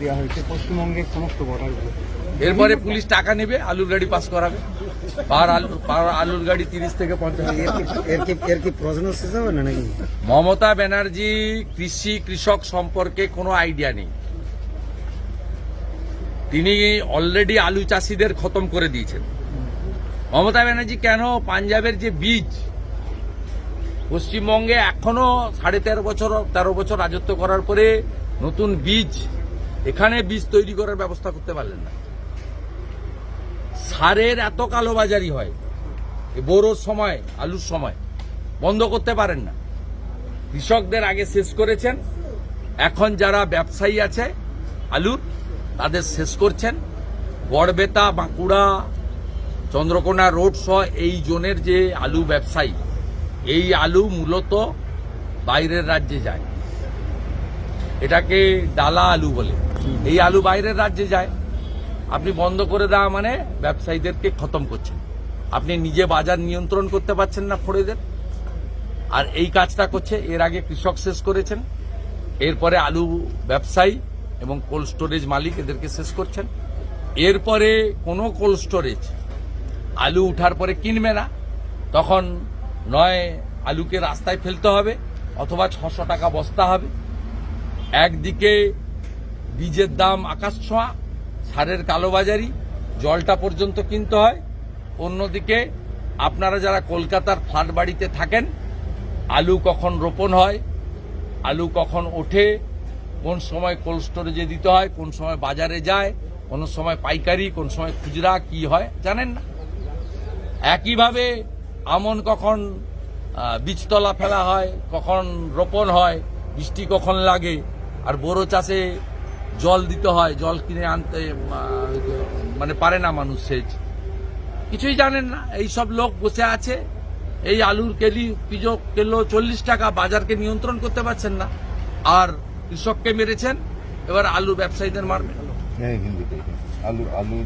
দেওয়া হয়েছে। পশ্চিমবঙ্গের সমস্ত বর্ডারগুলো। এরপরে পুলিশ টাকা নেবে আলুর গাড়ি পাস করাবে। পার আলু পার আলুর গাড়ি তিরিশ থেকে পঞ্চাশ। এর কি এর কি এর কি প্রশ্ন শেষ হবে না নাকি? মমতা ব্যানার্জি কৃষি কৃষক সম্পর্কে কোনো আইডিয়া নেই। তিনি অলরেডি আলু চাষিদের খতম করে দিয়েছেন। মমতা ব্যানার্জি কেন পাঞ্জাবের যে বীজ পশ্চিমবঙ্গে এখনও সাড়ে তেরো বছর তেরো বছর রাজত্ব করার পরে নতুন বীজ এখানে বীজ তৈরি করার ব্যবস্থা করতে পারলেন না। সারের এত কালোবাজারি হয় বোরোর সময়, আলুর সময়, বন্ধ করতে পারেন না। কৃষকদের আগে শেষ করেছেন, এখন যারা ব্যবসায়ী আছে, আলুর, তাদের শেষ করছেন। বড়বেতা, বাঁকুড়া, চন্দ্রকোনা রোড সহ এই জোনের যে আলু ব্যবসায়ী, এই আলু মূলত বাইরের রাজ্যে যায়। এটাকে ডালা আলু বলে। এই আলু বাইরের রাজ্যে যায়, আপনি বন্ধ করে দেওয়া মানে ব্যবসায়ীদেরকে খতম করছেন। আপনি নিজে বাজার নিয়ন্ত্রণ করতে পারছেন না ফড়েদের আর এই কাজটা করছে, এর আগে কৃষক শেষ করেছেন, এরপরে আলু ব্যবসায়ী এবং কোল্ড স্টোরেজ মালিক এদেরকে শেষ করছেন। এরপরে কোনো কোল্ড স্টোরেজ আলু উঠার পরে কিনবে না। তখন নয়, আলুকে রাস্তায় ফেলতে হবে, অথবা ছশো টাকা বস্তা হবে। একদিকে বীজের দাম আকাশ ছোঁয়া, সারের কালোবাজারি, জলটা পর্যন্ত কিনতে হয়। অন্যদিকে, আপনারা যারা কলকাতার ফ্ল্যাট বাড়িতে থাকেন, আলু কখন রোপণ হয়, আলু কখন ওঠে, কোন সময় কোল্ড স্টোরেজে দিতে হয়, কোন সময় বাজারে যায়, কোন সময় পাইকারি, কোন সময় খুচরা, কি হয়, জানেন না? একইভাবে আমন কখন বীজতলা ফেলা হয়, কখন রোপণ হয়, বৃষ্টি কখন লাগে, আর বোরো চাষে জল দিতে হয়, জল কিনে আনতে মানে পারে না মানুষ সেচ। কিছুই জানেন না এই সব লোক বসে আছে, এই আলুর কেলি, পিজো কেলো চল্লিশ টাকা, বাজারকে নিয়ন্ত্রণ করতে পারছেন না। আর কৃষককে মেরেছেন, এবার আলু ব্যবসায়ীদের মারবে আলু আলু